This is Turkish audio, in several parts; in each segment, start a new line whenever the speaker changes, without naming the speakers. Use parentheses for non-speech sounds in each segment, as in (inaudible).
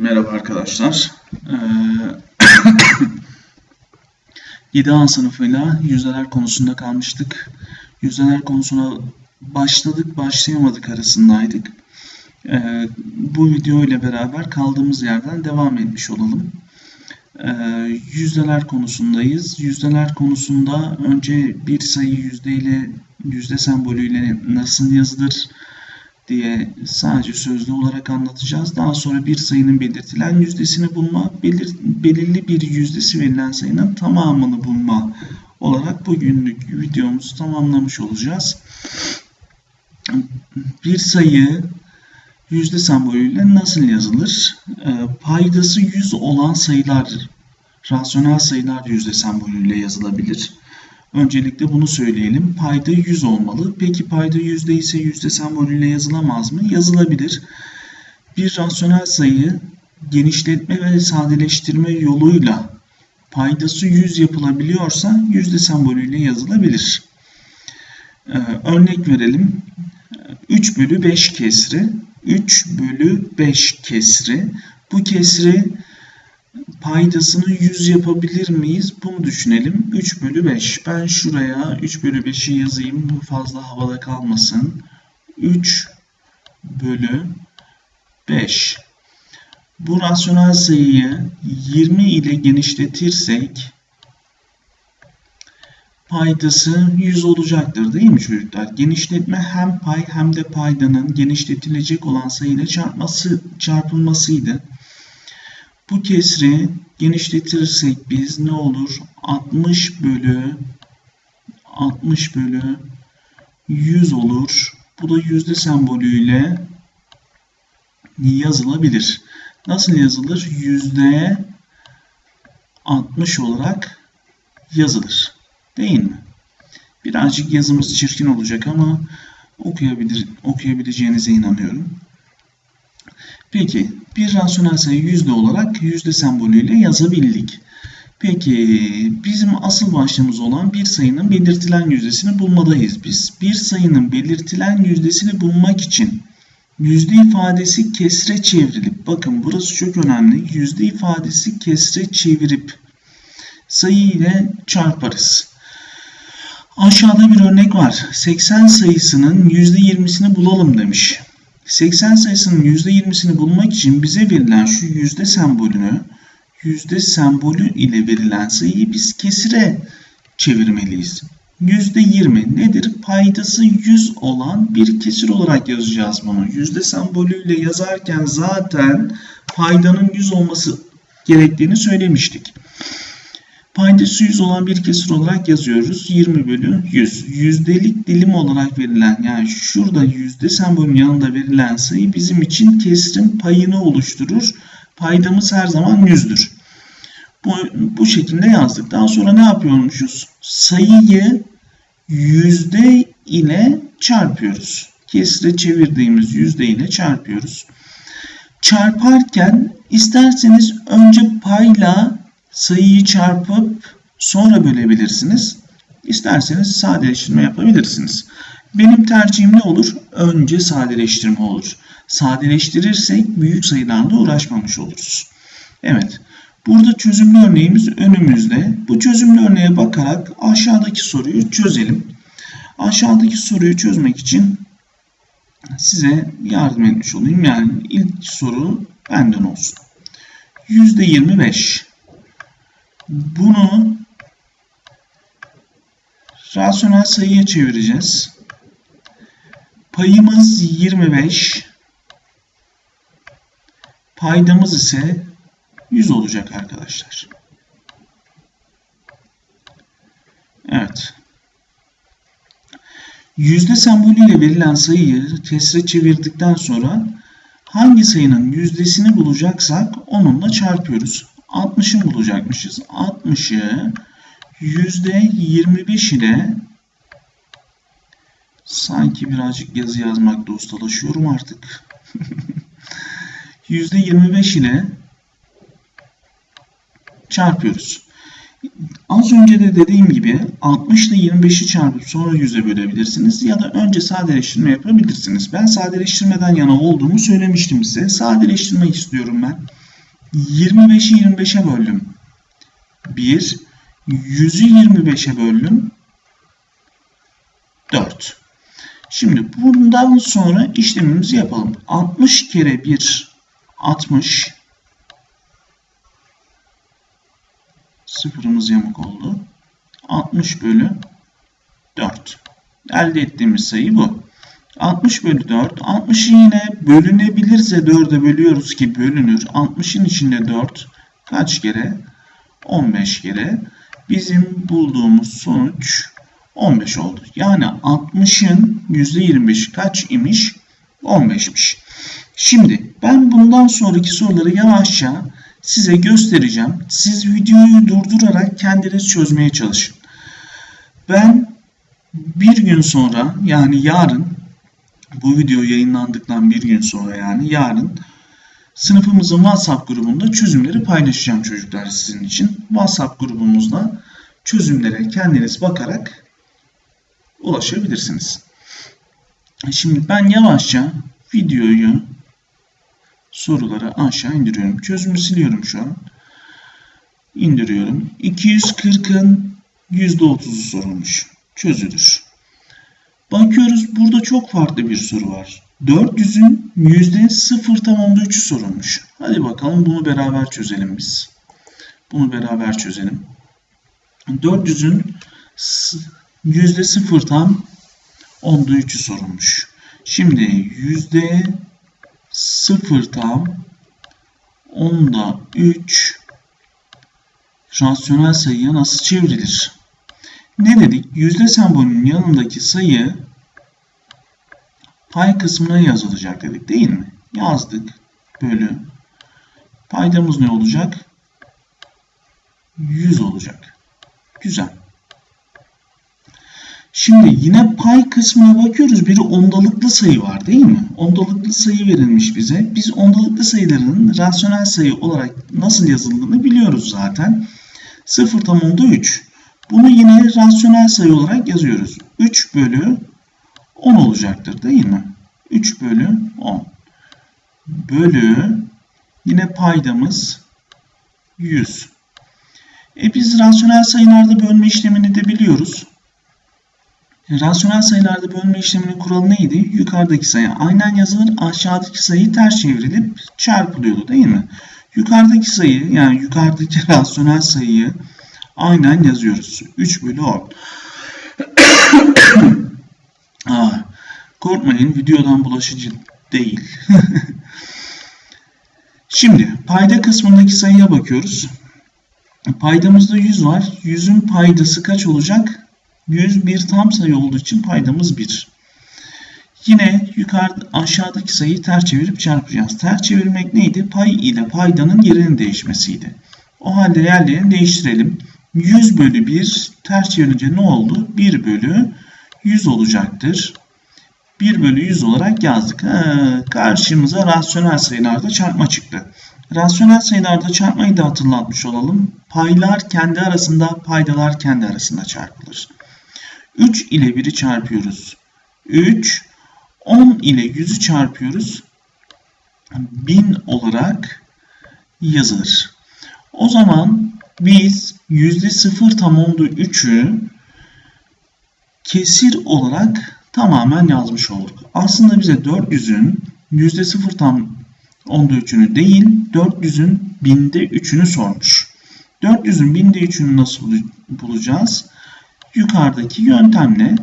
Merhaba arkadaşlar. Ee, (coughs) 7A sınıfıyla yüzdeler konusunda kalmıştık. Yüzdeler konusuna başladık başlayamadık arasındaydık. Ee, bu video ile beraber kaldığımız yerden devam etmiş olalım. Ee, yüzdeler konusundayız. Yüzdeler konusunda önce bir sayı yüzde ile yüzde sembolüyle nasıl yazılır diye sadece sözlü olarak anlatacağız. Daha sonra bir sayının belirtilen yüzdesini bulma, belir, belirli bir yüzdesi verilen sayının tamamını bulma olarak bugünlük videomuzu tamamlamış olacağız. Bir sayı yüzde sembolüyle nasıl yazılır? E, paydası 100 olan sayılar, rasyonel sayılar yüzde sembolüyle yazılabilir. Öncelikle bunu söyleyelim. Payda 100 olmalı. Peki payda yüzde ise yüzde sembolüyle yazılamaz mı? Yazılabilir. Bir rasyonel sayı genişletme ve sadeleştirme yoluyla paydası 100 yapılabiliyorsa yüzde sembolüyle yazılabilir. Ee, örnek verelim. 3 bölü 5 kesri. 3 bölü 5 kesri. Bu kesri paydasını 100 yapabilir miyiz? Bunu düşünelim. 3 bölü 5. Ben şuraya 3 bölü 5'i yazayım. Bu fazla havada kalmasın. 3 bölü 5. Bu rasyonel sayıyı 20 ile genişletirsek paydası 100 olacaktır değil mi çocuklar? Genişletme hem pay hem de paydanın genişletilecek olan sayıyla çarpması, çarpılmasıydı. Bu kesri genişletirsek biz ne olur? 60 bölü 60 bölü 100 olur. Bu da yüzde sembolüyle yazılabilir. Nasıl yazılır? Yüzde 60 olarak yazılır. Değil mi? Birazcık yazımız çirkin olacak ama okuyabilir, okuyabileceğinize inanıyorum. Peki bir rasyonel sayı yüzde olarak yüzde sembolüyle yazabildik. Peki bizim asıl başlığımız olan bir sayının belirtilen yüzdesini bulmadayız biz. Bir sayının belirtilen yüzdesini bulmak için yüzde ifadesi kesre çevrilip bakın burası çok önemli. Yüzde ifadesi kesre çevirip sayı ile çarparız. Aşağıda bir örnek var. 80 sayısının %20'sini bulalım demiş. 80 sayısının %20'sini bulmak için bize verilen şu yüzde sembolünü yüzde sembolü ile verilen sayıyı biz kesire çevirmeliyiz. %20 nedir? Paydası 100 olan bir kesir olarak yazacağız bunu. Yüzde sembolüyle yazarken zaten paydanın 100 olması gerektiğini söylemiştik. Paydası 100 olan bir kesir olarak yazıyoruz. 20 bölü 100. Yüzdelik dilim olarak verilen yani şurada yüzde sembolün yanında verilen sayı bizim için kesirin payını oluşturur. Paydamız her zaman 100'dür. Bu, bu şekilde yazdık. Daha sonra ne yapıyormuşuz? Sayıyı yüzde ile çarpıyoruz. Kesire çevirdiğimiz yüzde ile çarpıyoruz. Çarparken isterseniz önce payla sayıyı çarpıp sonra bölebilirsiniz. İsterseniz sadeleştirme yapabilirsiniz. Benim tercihim ne olur? Önce sadeleştirme olur. Sadeleştirirsek büyük sayılarla uğraşmamış oluruz. Evet. Burada çözümlü örneğimiz önümüzde. Bu çözümlü örneğe bakarak aşağıdaki soruyu çözelim. Aşağıdaki soruyu çözmek için size yardım etmiş olayım. Yani ilk soru benden olsun. %25 bunu rasyonel sayıya çevireceğiz. Payımız 25. Paydamız ise 100 olacak arkadaşlar. Evet. Yüzde sembolüyle verilen sayıyı kesre çevirdikten sonra hangi sayının yüzdesini bulacaksak onunla çarpıyoruz. 60'ı bulacakmışız. 60'ı %25 ile sanki birazcık yazı yazmakta ustalaşıyorum artık. (laughs) %25 ile çarpıyoruz. Az önce de dediğim gibi 60 ile 25'i çarpıp sonra 100'e bölebilirsiniz ya da önce sadeleştirme yapabilirsiniz. Ben sadeleştirmeden yana olduğumu söylemiştim size. Sadeleştirme istiyorum ben. 25'i 25'e böldüm. 1. 100'ü 25'e böldüm. 4. Şimdi bundan sonra işlemimizi yapalım. 60 kere 1 60 sıfırımız yamuk oldu. 60 bölü 4. Elde ettiğimiz sayı bu. 60 bölü 4. 60'ı yine bölünebilirse 4'e bölüyoruz ki bölünür. 60'ın içinde 4 kaç kere? 15 kere. Bizim bulduğumuz sonuç 15 oldu. Yani 60'ın %25 kaç imiş? 15'miş. Şimdi ben bundan sonraki soruları yavaşça size göstereceğim. Siz videoyu durdurarak kendiniz çözmeye çalışın. Ben bir gün sonra yani yarın bu video yayınlandıktan bir gün sonra yani yarın sınıfımızın WhatsApp grubunda çözümleri paylaşacağım çocuklar sizin için. WhatsApp grubumuzda çözümlere kendiniz bakarak ulaşabilirsiniz. Şimdi ben yavaşça videoyu soruları aşağı indiriyorum. Çözümü siliyorum şu an. İndiriyorum. 240'ın %30'u sorulmuş. Çözülür. Bakıyoruz burada çok farklı bir soru var. 400'ün %0 tam onda 3'ü sorulmuş. Hadi bakalım bunu beraber çözelim biz. Bunu beraber çözelim. 400'ün %0 tam onda 3'ü sorulmuş. Şimdi yüzde 0 tam onda 3 rasyonel sayıya nasıl çevrilir? Ne dedik? Yüzde sembolünün yanındaki sayı pay kısmına yazılacak dedik değil mi? Yazdık. Bölü. Paydamız ne olacak? 100 olacak. Güzel. Şimdi yine pay kısmına bakıyoruz. Bir ondalıklı sayı var değil mi? Ondalıklı sayı verilmiş bize. Biz ondalıklı sayıların rasyonel sayı olarak nasıl yazıldığını biliyoruz zaten. 0 tam onda 3. Bunu yine rasyonel sayı olarak yazıyoruz. 3 bölü 10 olacaktır değil mi? 3 bölü 10. Bölü yine paydamız 100. E biz rasyonel sayılarda bölme işlemini de biliyoruz. Rasyonel sayılarda bölme işleminin kuralı neydi? Yukarıdaki sayı aynen yazılır, aşağıdaki sayı ters çevrilip çarpılıyordu değil mi? Yukarıdaki sayı yani yukarıdaki (laughs) rasyonel sayıyı aynen yazıyoruz. 3 bölü 10. (coughs) ah, korkmayın videodan bulaşıcı değil. (laughs) Şimdi payda kısmındaki sayıya bakıyoruz. Paydamızda 100 var. 100'ün paydası kaç olacak? 100 bir tam sayı olduğu için paydamız 1. Yine yukarıda aşağıdaki sayıyı ters çevirip çarpacağız. Ters çevirmek neydi? Pay ile paydanın yerinin değişmesiydi. O halde yerlerini değiştirelim. 100 bölü 1 ters çevirince ne oldu? 1 bölü 100 olacaktır. 1 bölü 100 olarak yazdık. Ha, karşımıza rasyonel sayılarda çarpma çıktı. Rasyonel sayılarda çarpmayı da hatırlatmış olalım. Paylar kendi arasında, paydalar kendi arasında çarpılır. 3 ile 1'i çarpıyoruz. 3, 10 ile 100'ü çarpıyoruz. 1000 olarak yazılır. O zaman biz %0 tam olduğu 3'ü kesir olarak tamamen yazmış olduk. Aslında bize 400'ün %0 tam onda 3'ünü değil 400'ün binde 3'ünü sormuş. 400'ün binde 3'ünü nasıl bulacağız? yukarıdaki yöntemle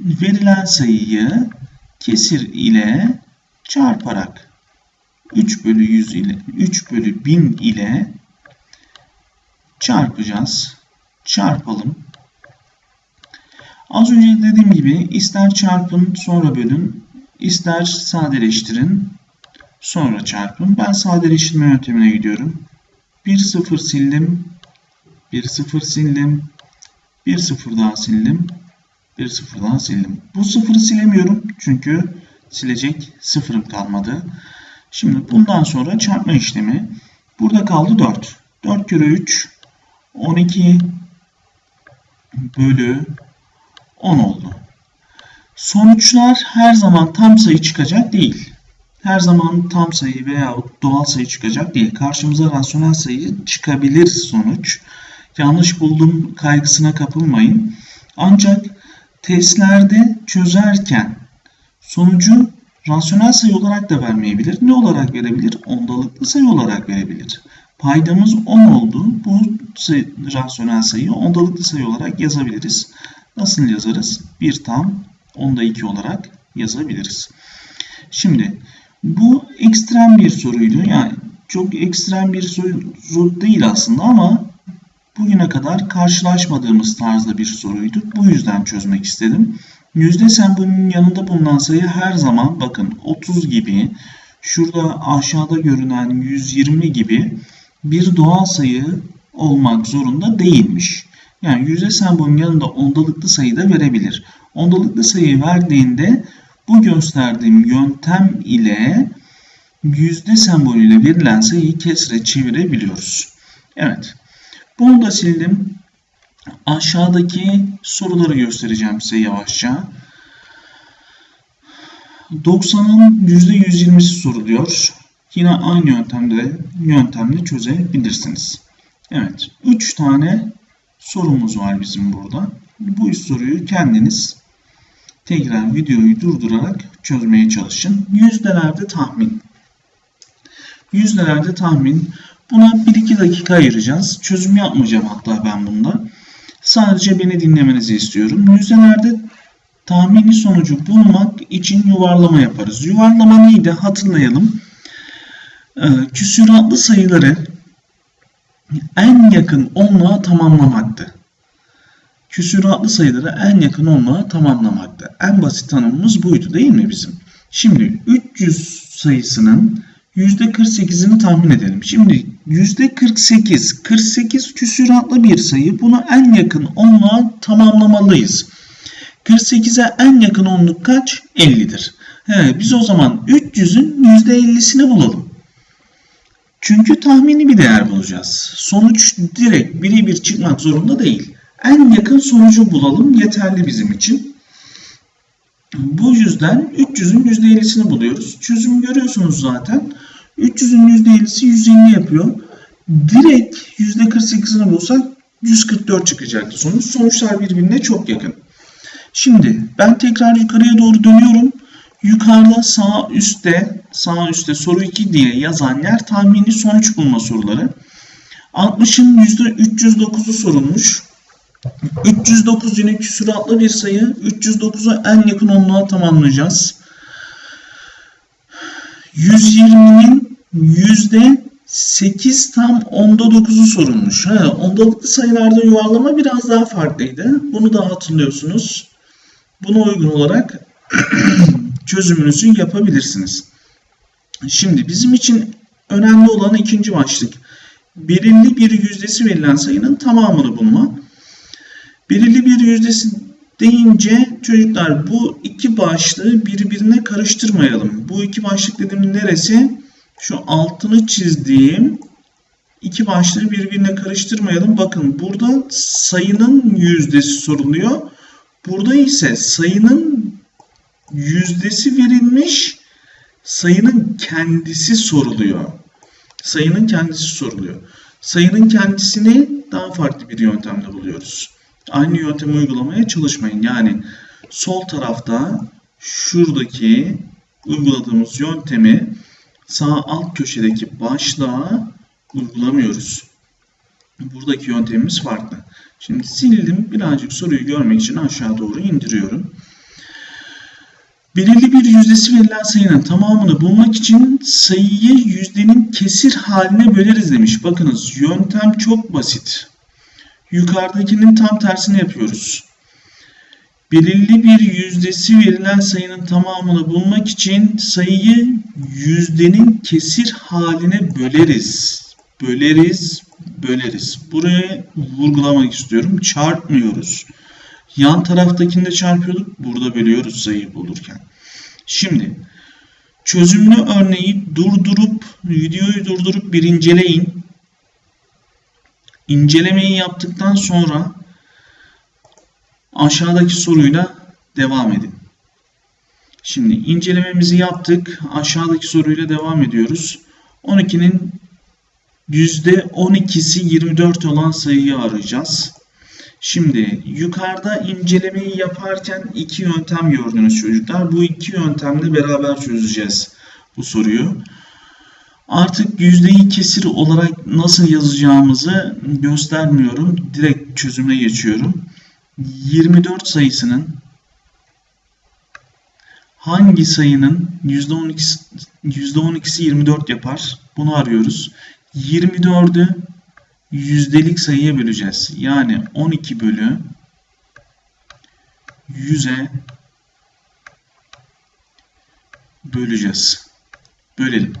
verilen sayıyı kesir ile çarparak 3 bölü 100 ile 3 bölü 1000 ile çarpacağız. Çarpalım. Az önce dediğim gibi ister çarpın sonra bölün, ister sadeleştirin sonra çarpın. Ben sadeleştirme yöntemine gidiyorum. 1 0 sildim. 1 0 sildim. Bir sıfır daha sildim. Bir sıfır daha sildim. Bu sıfırı silemiyorum çünkü silecek sıfırım kalmadı. Şimdi bundan sonra çarpma işlemi. Burada kaldı 4. 4 kere 3 12 bölü 10 oldu. Sonuçlar her zaman tam sayı çıkacak değil. her zaman tam sayı veya doğal sayı çıkacak değil. Karşımıza rasyonel sayı çıkabilir sonuç. Yanlış buldum kaygısına kapılmayın. Ancak testlerde çözerken sonucu rasyonel sayı olarak da vermeyebilir. Ne olarak verebilir? Ondalıklı sayı olarak verebilir. Paydamız 10 oldu. Bu sayı, rasyonel sayıyı ondalıklı sayı olarak yazabiliriz. Nasıl yazarız? 1 tam onda 2 olarak yazabiliriz. Şimdi bu ekstrem bir soruydu. Yani çok ekstrem bir soru değil aslında ama bugüne kadar karşılaşmadığımız tarzda bir soruydu. Bu yüzden çözmek istedim. Yüzde sembolünün yanında bulunan sayı her zaman bakın 30 gibi, şurada aşağıda görünen 120 gibi bir doğal sayı olmak zorunda değilmiş. Yani yüzde sembolünün yanında ondalıklı sayı da verebilir. Ondalıklı sayı verdiğinde bu gösterdiğim yöntem ile yüzde sembolüyle verilen sayıyı kesre çevirebiliyoruz. Evet. Bunu da sildim. Aşağıdaki soruları göstereceğim size yavaşça. 90'ın %120'si soruluyor. Yine aynı yöntemde yöntemle çözebilirsiniz. Evet. 3 tane sorumuz var bizim burada. Bu soruyu kendiniz tekrar videoyu durdurarak çözmeye çalışın. Yüzdelerde tahmin. Yüzdelerde tahmin. Buna 1-2 dakika ayıracağız. Çözüm yapmayacağım hatta ben bunda. Sadece beni dinlemenizi istiyorum. Yüzdelerde tahmini sonucu bulmak için yuvarlama yaparız. Yuvarlama neydi? Hatırlayalım. Ee, küsuratlı sayıları en yakın onluğa tamamlamaktı. Küsuratlı sayıları en yakın onluğa tamamlamaktı. En basit tanımımız buydu değil mi bizim? Şimdi 300 sayısının %48'ini tahmin edelim. Şimdi %48, 48 küsuratlı bir sayı. Bunu en yakın onluğa tamamlamalıyız. 48'e en yakın onluk kaç? 50'dir. He, biz o zaman 300'ün %50'sini bulalım. Çünkü tahmini bir değer bulacağız. Sonuç direkt birebir çıkmak zorunda değil. En yakın sonucu bulalım yeterli bizim için. Bu yüzden 300'ün %50'sini buluyoruz. Çözüm görüyorsunuz zaten. 300'ün %50'si 120 yapıyor. Direkt %48'ini bulsak 144 çıkacaktı sonuç. Sonuçlar birbirine çok yakın. Şimdi ben tekrar yukarıya doğru dönüyorum. Yukarıda sağ üstte, sağ üstte soru 2 diye yazan yer tahmini sonuç bulma soruları. 60'ın %309'u sorulmuş. 309 yine küsuratlı bir sayı. 309'u en yakın onluğa tamamlayacağız. 120'nin yüzde 8 tam onda 9'u sorulmuş. Ha, ondalıklı sayılarda yuvarlama biraz daha farklıydı. Bunu da hatırlıyorsunuz. Buna uygun olarak (clears throat) çözümünüzü yapabilirsiniz. Şimdi bizim için önemli olan ikinci başlık. Belirli bir yüzdesi verilen sayının tamamını bulma. Belirli bir yüzdesi deyince çocuklar bu iki başlığı birbirine karıştırmayalım. Bu iki başlık dediğim neresi? Şu altını çizdiğim iki başlığı birbirine karıştırmayalım. Bakın burada sayının yüzdesi soruluyor. Burada ise sayının yüzdesi verilmiş, sayının kendisi soruluyor. Sayının kendisi soruluyor. Sayının kendisini daha farklı bir yöntemle buluyoruz. Aynı yöntemi uygulamaya çalışmayın. Yani sol tarafta şuradaki uyguladığımız yöntemi sağ alt köşedeki başlığa uygulamıyoruz. Buradaki yöntemimiz farklı. Şimdi sildim. Birazcık soruyu görmek için aşağı doğru indiriyorum. Belirli bir yüzdesi verilen sayının tamamını bulmak için sayıyı yüzdenin kesir haline böleriz demiş. Bakınız yöntem çok basit. Yukarıdakinin tam tersini yapıyoruz. Belirli bir yüzdesi verilen sayının tamamını bulmak için sayıyı yüzdenin kesir haline böleriz. Böleriz, böleriz. Buraya vurgulamak istiyorum. Çarpmıyoruz. Yan taraftakinde çarpıyorduk. Burada bölüyoruz sayıyı bulurken. Şimdi çözümlü örneği durdurup videoyu durdurup bir inceleyin. İncelemeyi yaptıktan sonra aşağıdaki soruyla devam edin. Şimdi incelememizi yaptık. Aşağıdaki soruyla devam ediyoruz. 12'nin %12'si 24 olan sayıyı arayacağız. Şimdi yukarıda incelemeyi yaparken iki yöntem gördünüz çocuklar. Bu iki yöntemle beraber çözeceğiz bu soruyu. Artık yüzdeyi kesir olarak nasıl yazacağımızı göstermiyorum. Direkt çözüme geçiyorum. 24 sayısının hangi sayının %12'si, %12'si 24 yapar? Bunu arıyoruz. 24'ü yüzdelik sayıya böleceğiz. Yani 12 bölü 100'e böleceğiz. Bölelim.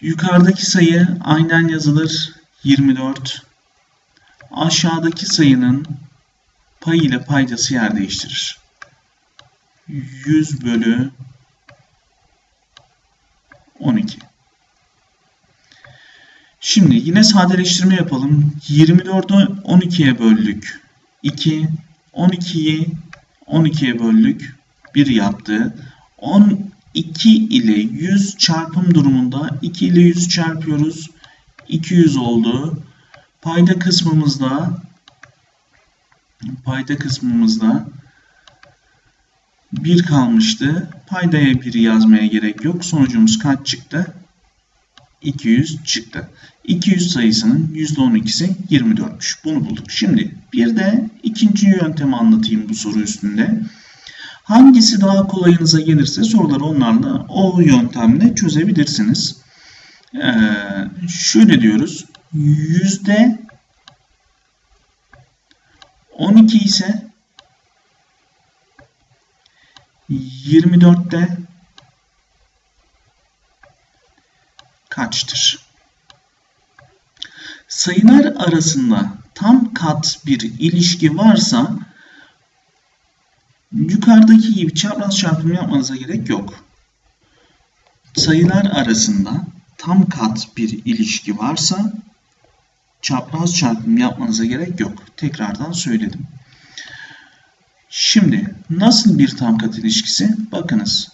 Yukarıdaki sayı aynen yazılır 24. Aşağıdaki sayının pay ile paydası yer değiştirir. 100 bölü 12. Şimdi yine sadeleştirme yapalım. 24'ü 12'ye böldük. 2, 12'yi 12'ye böldük. 1 yaptı. 12 ile 100 çarpım durumunda 2 ile 100 çarpıyoruz. 200 oldu. Payda kısmımızda payda kısmımızda 1 kalmıştı. Paydaya 1 yazmaya gerek yok. Sonucumuz kaç çıktı? 200 çıktı. 200 sayısının %12'si 24'müş. Bunu bulduk. Şimdi bir de ikinci yöntemi anlatayım bu soru üstünde. Hangisi daha kolayınıza gelirse soruları onlarla o yöntemle çözebilirsiniz. Ee, şöyle diyoruz. Yüzde 12 ise 24'te kaçtır? Sayılar arasında tam kat bir ilişki varsa yukarıdaki gibi çapraz çarpım yapmanıza gerek yok. Sayılar arasında tam kat bir ilişki varsa çapraz çarpım yapmanıza gerek yok. Tekrardan söyledim. Şimdi nasıl bir tam kat ilişkisi? Bakınız.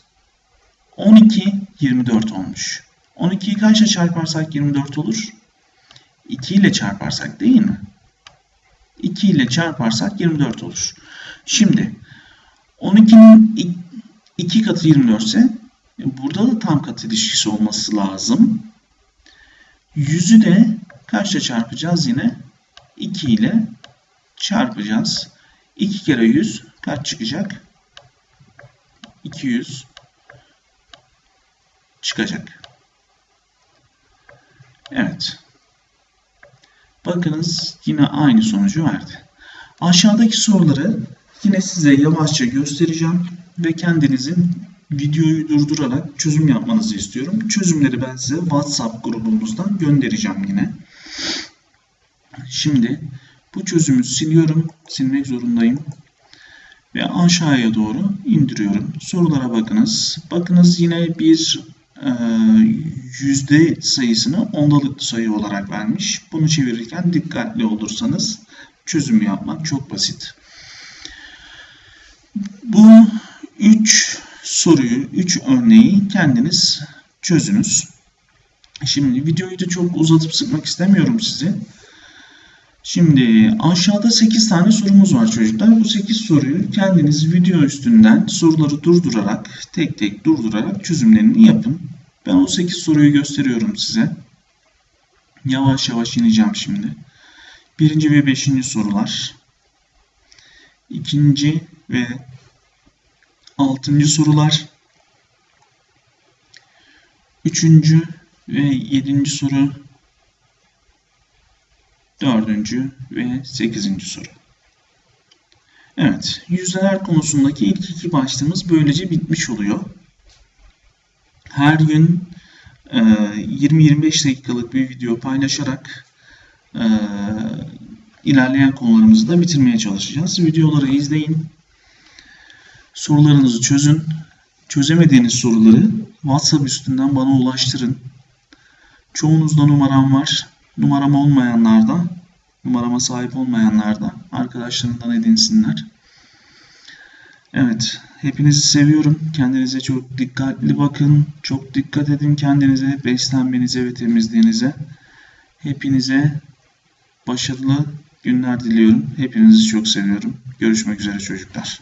12 24 olmuş. 12'yi kaçla çarparsak 24 olur? 2 ile çarparsak değil mi? 2 ile çarparsak 24 olur. Şimdi 12'nin 2 katı 24 ise burada da tam kat ilişkisi olması lazım. 100'ü de kaçla çarpacağız yine? 2 ile çarpacağız. 2 kere 100 kaç çıkacak? 200 çıkacak. Evet. Bakınız yine aynı sonucu verdi. Aşağıdaki soruları yine size yavaşça göstereceğim ve kendinizin videoyu durdurarak çözüm yapmanızı istiyorum. Çözümleri ben size WhatsApp grubumuzdan göndereceğim yine. Şimdi bu çözümü siliyorum. Silmek zorundayım. Ve aşağıya doğru indiriyorum. Sorulara bakınız. Bakınız yine bir yüzde sayısını ondalıklı sayı olarak vermiş. Bunu çevirirken dikkatli olursanız çözüm yapmak çok basit. Bu üç soruyu, üç örneği kendiniz çözünüz. Şimdi videoyu da çok uzatıp sıkmak istemiyorum sizi. Şimdi aşağıda 8 tane sorumuz var çocuklar. Bu 8 soruyu kendiniz video üstünden soruları durdurarak, tek tek durdurarak çözümlerini yapın. Ben o 8 soruyu gösteriyorum size. Yavaş yavaş ineceğim şimdi. Birinci ve beşinci sorular. İkinci ve altıncı sorular. Üçüncü ve yedinci soru. Dördüncü ve sekizinci soru. Evet, yüzdeler konusundaki ilk iki başlığımız böylece bitmiş oluyor. Her gün 20-25 dakikalık bir video paylaşarak ilerleyen konularımızı da bitirmeye çalışacağız. Videoları izleyin. Sorularınızı çözün. Çözemediğiniz soruları WhatsApp üstünden bana ulaştırın. Çoğunuzda numaram var. Numaram olmayanlar da, numarama sahip olmayanlar da arkadaşlarından edinsinler. Evet, hepinizi seviyorum. Kendinize çok dikkatli bakın. Çok dikkat edin kendinize, beslenmenize ve temizliğinize. Hepinize başarılı günler diliyorum. Hepinizi çok seviyorum. Görüşmek üzere çocuklar.